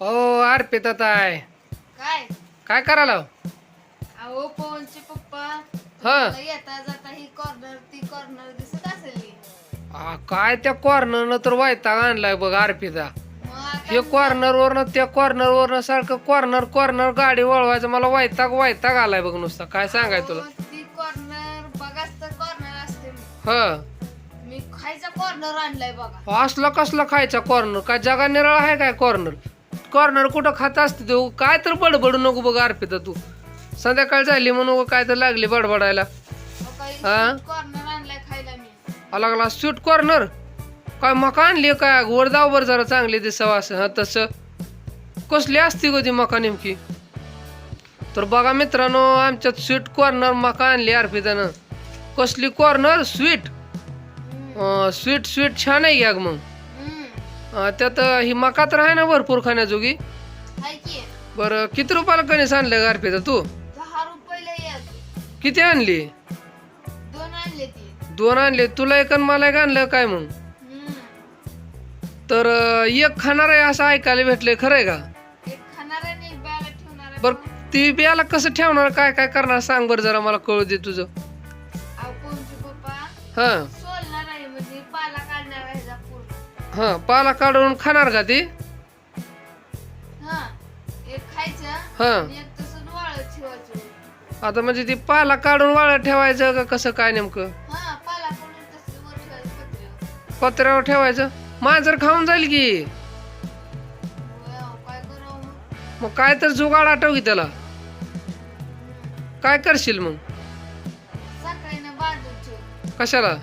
ओ अर्पिता ताय काय? काय करायला अहो पवनचे पप्पा हा. मला येता जाता ही कॉर्नर ती कॉर्नर दिसत असेल ही. आ, काय त्या कॉर्नरनं तर वैताग आणलाय बघ अर्पिता. आता हे कॉर्नर वरनं त्या कॉर्नर वरनं सारखं कॉर्नर कॉर्नर गाडी वळवायचं मला वैताग वैताग आलाय बघ नुसता. काय सांगाय तुला? कॉर्नर बघाच तर कॉर्नर असते. ह. मी खायचा कॉर्नर आणलाय बघा. असला कसला खायचा कॉर्नर काय जगा निराळ आहे काय कॉर्नर कॉर्नर कुठं खात असते तू काय तर बडबडू नको बघ अर्पिता तू. संध्याकाळ झाली म्हणून काय तर लागली बडबडायला. हा? कॉर्नर आणलाय खायला मी. लागला स्वीट कॉर्नर काय मका आणली काय वर जाऊ बर जरा चांगली दिसावं असं हा तसं. कसली असती ग ती मका नेमकी? तर बघा मित्रांनो आमच्यात स्वीट कॉर्नर मका आणली अर्पितानं कसली कॉर्नर स्वीट. स्वीट स्वीट छान आहे घ्या मग. अं, त्यात ही मका तर आहे ना भरपूर खाण्याजोगी? हाय की. बरं किती रुपयाला कणीस आणलं अर्पिता तू? दहा रुपयाला येत किती आणली? दोन आणले ती. दोन आणले. तुला एक आणि मला एक आणलं काय मग? हम्म. तर अं, एक खाणार आहे असं ऐकायला भेटलंय खरं आहे का? एक खाणार बॅला ठेवणार बर ती बियाला कसं ठेवणार काय काय करणार सांग बरं जरा मला कळू दे तुझं. अहो पप्पा? हा. हा पाला काढून खाणार का ती? हा एक खायचं हा. आणि एक तसंच वाळत ठेवायचं. आता म्हणजे ती पाला काढून वाळत ठेवायचं का कसं काय नेमकं? हा पाला काढून तसं वर ठेवायचं पत्र्यावर. पत्र्यावर ठेवायचं? मांजर खाऊन जाईल की? होय, अहो, काय करावं मग? मग काय तर जुगाड आठव की त्याला. काय करशील मग? ठेव. कशाला?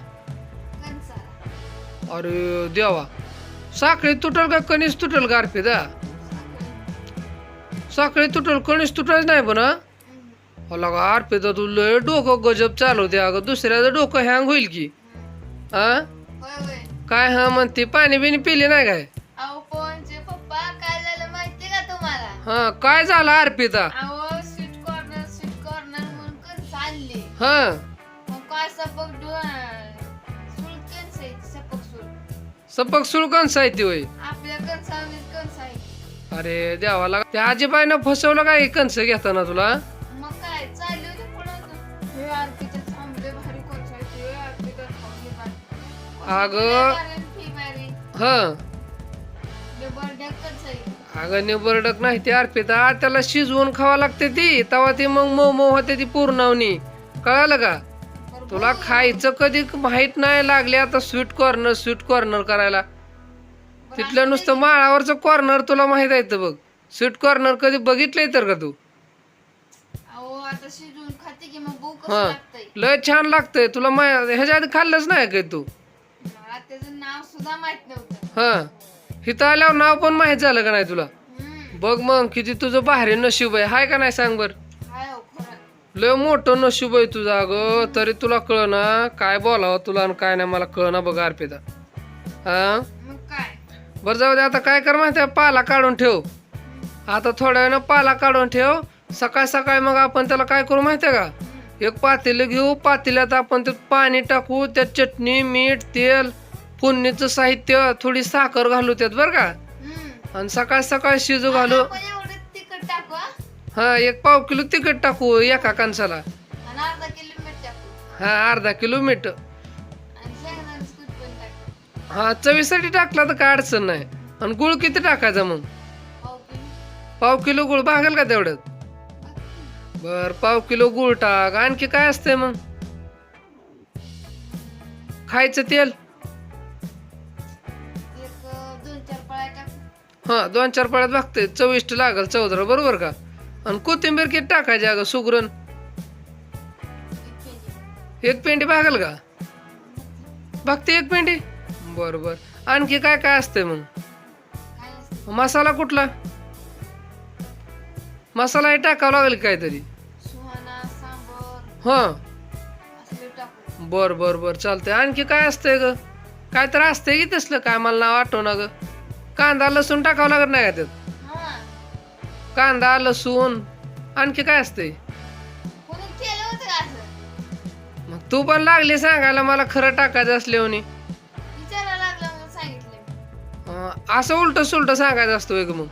अरे देवा. साखळी तुटल का कणीस तुटल का अर्पिता? साखळी तुटल कणीस तुटल नाही पण हा? हम्म. अला का अर्पिता तू लय डोकं गजब चालवते अगं. दुसऱ्याचं डोकं हँग होईल की. हा? काय हा म्हणते? पाणी बिनी पिली नाही काय? हा काय झालं अर्पिता? अहो सपक होय आपल्या कणसामध्ये कणस आहे अरे देवाला त्या आजीबाईनं फसवलं काय कंस घेताना तुला? मग काय चालले होते पुढं हे थांबले भारी कणस आहे ते अगं. हा. बर्थडे कणस आहे अगं निबरडक नाही ते अर्पिता त्याला शिजवून खावा लागते ती. तेव्हा ती मग मऊ मऊ होते ती पूर्णावणी कळालं का? तुला. खायचं कधी माहीत नाही लागले आता स्वीट कॉर्नर स्वीट कॉर्नर करायला. तिथलं नुसतं माळावरचं कॉर्नर तुला माहीत आहे तर बघ. स्वीट कॉर्नर कधी बघितलंय तर का तू? हा. लय छान लागतंय. तुला मा- ह्याच्या आधी खाल्लंच नाही काय तू? हा. इथं आल्यावर नाव पण माहीत झालं का नाही तुला. बघ मग किती तुझं भारी नशीब आहे. हाय का नाही सांग बर? लय मोठं नशीब आहे तुझं अगं तरी तुला कळ ना काय बोलावं तुला आणि काय नाही मला कळ ना बघ अर्पिता हा? मग काय? बरं जाऊ दे आता काय कर माहिती आहे? पाला काढून ठेव. आता थोड्या वेळानं पाला काढून ठेव. सकाळ सकाळी मग आपण त्याला काय करू माहितीये का? एक पातेलं घेऊ पातेल्यात आपण त्यात पाणी टाकू त्यात चटणी मीठ तेल फोडणीचं साहित्य थोडी साखर घालू त्यात बरं का? हम्म. आणि सकाळ सकाळ शिजू घालू. आपण एवढं हा? एक पाव किलो तिखट टाकू एका कणसाला आणि अर्धा किलो मीठ टाकू. हा अर्धा किलो मीठ. आणि शेंगदाण्याचं कूट पण टाकू. हा चवीसाठी टाकला तर काय अडचण नाही. आणि गुळ किती टाकायचा मग? पाव किलो. पाव किलो गुळ भागेल का तेवढ्यात बर पाव किलो गुळ टाक. आणखी काय असतंय मग? खायचं तेल? एक दोन चार पळ्या टाकू. हा दोन चार पळ्यात भागते चविष्ट लागल चौधरा बरोबर का? आणि कोथिंबीर किती टाकायची अगं सुगरण? एक पेंडी भागल का? भागते एक पेंडी? बर बर. आणखी काय काय असतंय मग? मसाला कुठला? मसाला हे टाकावं लागेल काहीतरी. सुहाणा बर बर बर. चालतंय. आणखी काय असतंय ग? काय तर असतंय की तसलं. काय मला नाव आठवणं ग. कांदा लसूण टाकावं लागत नाही का त्यात? कांदा लसूण आणखी काय असतंय? कोणी केलं होतं का असं? मग तू पण लागली सांगायला मला खरं टाकायचं असल्याने विचारायला लागलं म्हणून सांगितलं. मी असं उलट सुलट सांगायचं असतं एक मग.